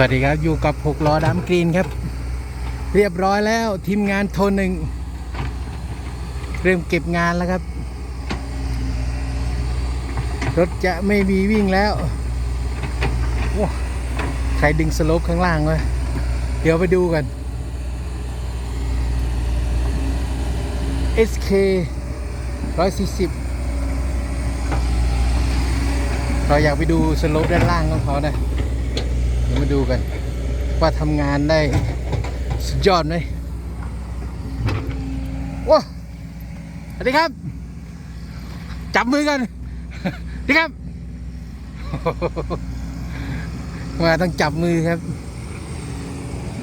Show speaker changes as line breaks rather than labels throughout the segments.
วัสดีครับ อยู่กับหกล้อดำกรีนครับ เรียบร้อยแล้วทีมงานโทนหนึ่งเริ่มเก็บงานแล้วครับ รถจะไม่มีวิ่งแล้วโอ้ใครดึงสโลปข้างล่างวะเดี๋ยวไปดูกัน SK 140เราอยากไปดูสโลปด้านล่างของเขานะเดี๋ยวมาดูกัน ว่าทำงานได้สุดยอดไหมว้าสวัสดีครับ จับมือกันสวัสดีครับ มาต้องจับมือครับ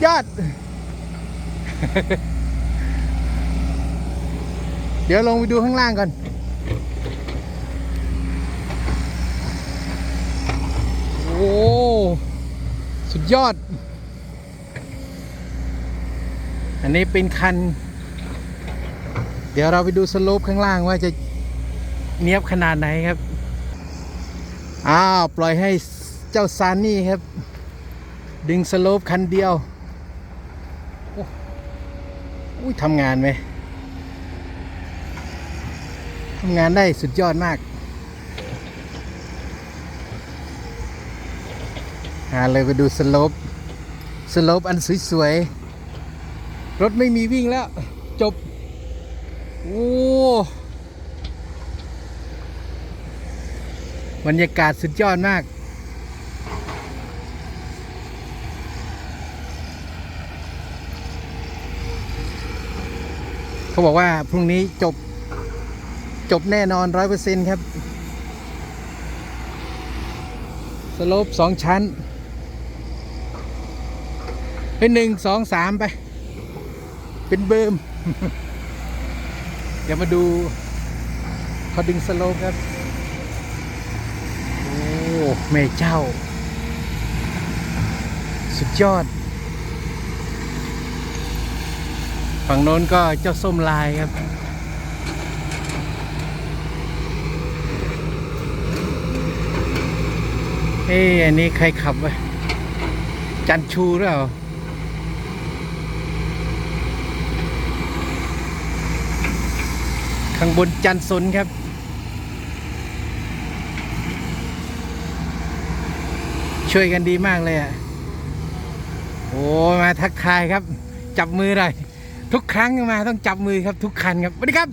ยอด เดี๋ยวลงไปดูข้างล่างก่อนโอ้ สุดยอด อันนี้เป็นคัน เดี๋ยวเราไปดูสโลปข้างล่างว่าจะเนียบขนาดไหนครับ อ้าว ปล่อยให้เจ้าซานนี่ครับ ดึงสโลปคันเดียวโอ้อุ้ยทำงานไหมทำงานได้สุดยอดมากาเลยไปดูสโลปสโลปอันสวยๆ รถไม่มีวิ่งแล้ว จบ โอ้บรรยากาศสุดยอดมาก เขาบอกว่าพรุ่งนี้จบ จบแน่นอนร้อยเปอร์เซ็นต์ครับ สโลปสองชั้น เป็นหนึ่งสองสามไป เป็นเบิร์มเดี๋ยวมาดูเขาดึงสโลปครับ โอ้แม่เจ้า สุดยอด ฝั่งโน้นก็เจ้าส้มลายครับเอ้อันนี้ใครขับวะจันชูหรือเปล่า ข้างบนจันสนครับ ช่วยกันดีมากเลยอะ โอ้มาทักทายครับ จับมือหน่อยทุกครั้งมาต้องจับมือครับ ทุกคันครับสวัสดีครับ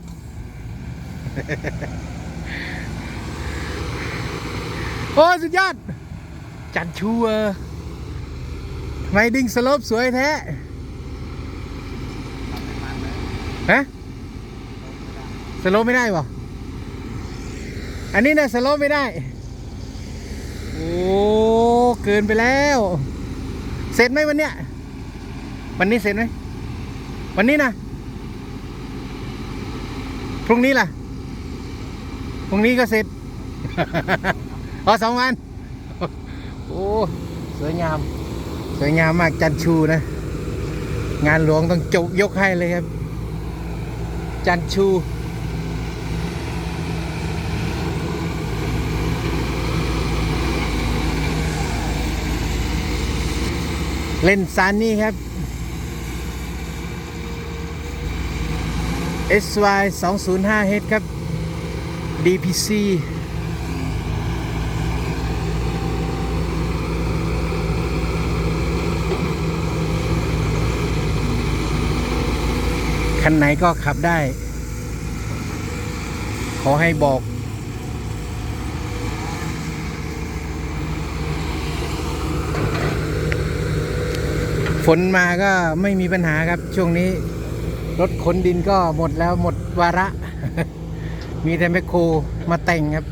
โอ้สุดยอด จันชูเออไมดึงสโลปสวยแท้ฮะ สโลไม่ได้บ่อันนี้นะสโลไม่ได้ โอ้เกินไปแล้ว เสร็จไหมวันเนี้ยวันนี้เสร็จไหมวันนี้นะพรุ่งนี้ล่ะพรุ่งนี้ก็เสร็จอ๋อสองวันโอ้สวยงาม สวยงามมากจันชูนะ งานหลวงต้องจบยกให้เลยครับ จันชู เล่นซานนี่ครับ SY 205 h ครับ DPC คันไหนก็ขับได้ ขอให้บอก ฝนมาก็ไม่มีปัญหาครับ ช่วงนี้ รถขนดินก็หมดแล้วหมดวาระ มีแต่แมคโครมาแต่งครับ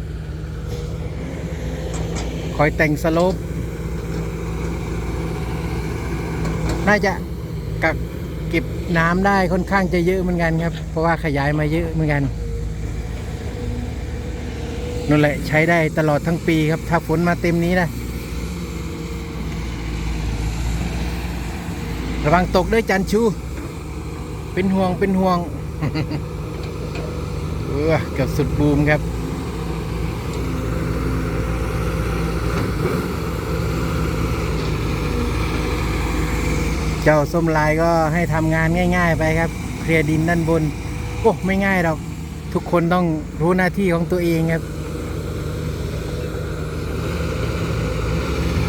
คอยแต่งสโลปน่าจะกักเก็บน้ำได้ค่อนข้างจะเยอะเหมือนกันครับ เพราะว่าขยายมาเยอะเหมือนกันนั่นแหละใช้ได้ตลอดทั้งปีครับ ถ้าฝนมาเต็มนี้นะ ระวังตกด้วยจันชู เป็นห่วงเป็นห่วงเออเกับสุดบูมครับเจ้าส้มลายก็ให้ทำงานง่าย ๆ ไปครับ เคลียร์ดินด้านบน โอ้ไม่ง่ายหรอก ทุกคนต้องรู้หน้าที่ของตัวเองครับ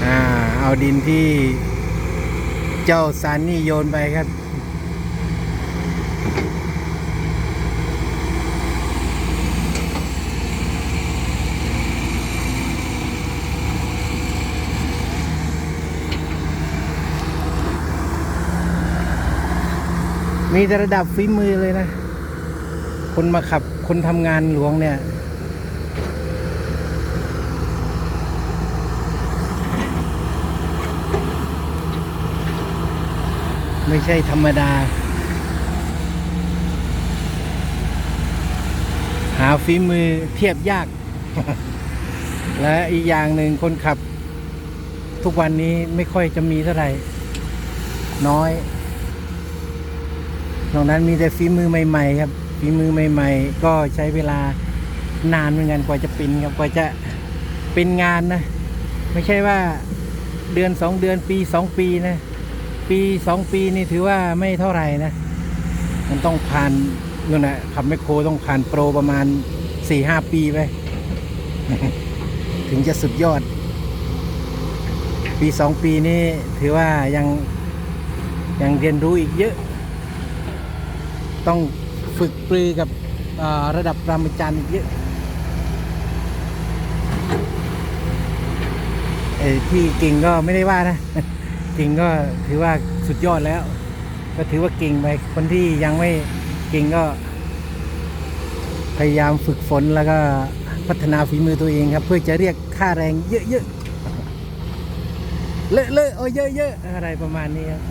อ่าเอาดินที่ เจ้าซานนี่โยนไปครับ มีแต่ระดับฝีมือเลยนะ คนมาขับคนทำงานหลวงเนี่ย ไม่ใช่ธรรมดา หาฝีมือเทียบยาก และอีกอย่างหนึ่งคนขับ ทุกวันนี้ไม่ค่อยจะมีเท่าไหร่ น้อยนอกนั้นมีแต่ฝีมือใหม่ๆครับฝีมือใหม่ ๆ ก็ใช้เวลานานเหมือนกันกว่าจะเป็นครับกว่าจะเป็นงานนะ ไม่ใช่ว่าเดือนสองเดือนปีสองปีนะ ปีสองปีนี่ถือว่าไม่เท่าไหร่นะ มันต้องผ่านนู่นนะขับแมโครต้องผ่านโปรประมาณสี่ห้าปีไป ถึงจะสุดยอด ปีสองปีนี่ถือว่ายังยังเรียนรู้อีกเยอะ ต้องฝึกปรือกับระดับปรมาจารย์อีกเยอะไอ้ที่เก่งก็ไม่ได้ว่านะ ก่งก็ถือว่าสุดยอดแล้ว ก็ถือว่าเก่งไปคนที่ยังไม่เก่งก็ พยายามฝึกฝนแล้วก็พัฒนาฝีมือตัวเองครับ เพื่อจะเรียกค่าแรงเยอะๆเลอะเลอะๆโอ้เยอะๆอะไรประมาณนี้ครับ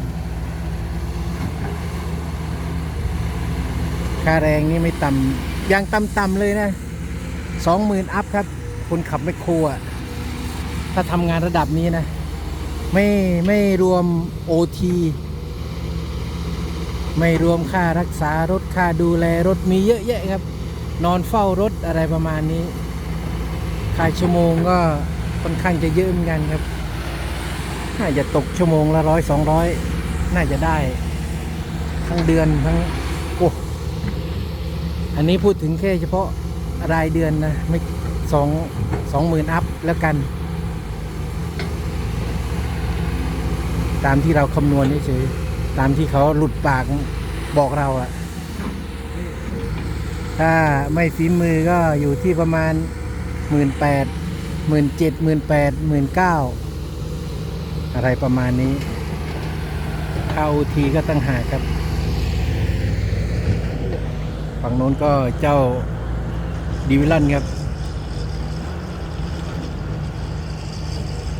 ค่าแรงนี่ไม่ต่ำยังต่ำๆเลยนะสองหมื่นอัพครับคนขับไม่ครัวถ้าทำงานระดับนี้นะ ไม่ไม่รวมโอทีไม่รวมค่ารักษารถค่าดูแลรถมีเยอะแยะครับ นอนเฝ้ารถอะไรประมาณนี้ ค่าชั่วโมงก็ค่อนข้างจะเยอะเหมือนกันครับ น่าจะตกชั่วโมงละร้อยสองร้อยน่าจะได้ ทั้งเดือนทั้งโอ้อันนี้พูดถึงแค่เฉพาะรายเดือนนะไม่สองสองหมื่นอัพแล้วกัน ตามที่เราคำนวณเฉยๆตามที่เขาหลุดปากบอกเราอะถ้าไม่ฝีมือก็อยู่ที่ประมาณหมื่นแปดหมื่นเจ็ดหมื่นแปดหมื่นเก้าอะไรประมาณนี้ค่าโอทีก็ตั้งหากครับ ฝั่งโน้นก็เจ้าดิวิลันครับ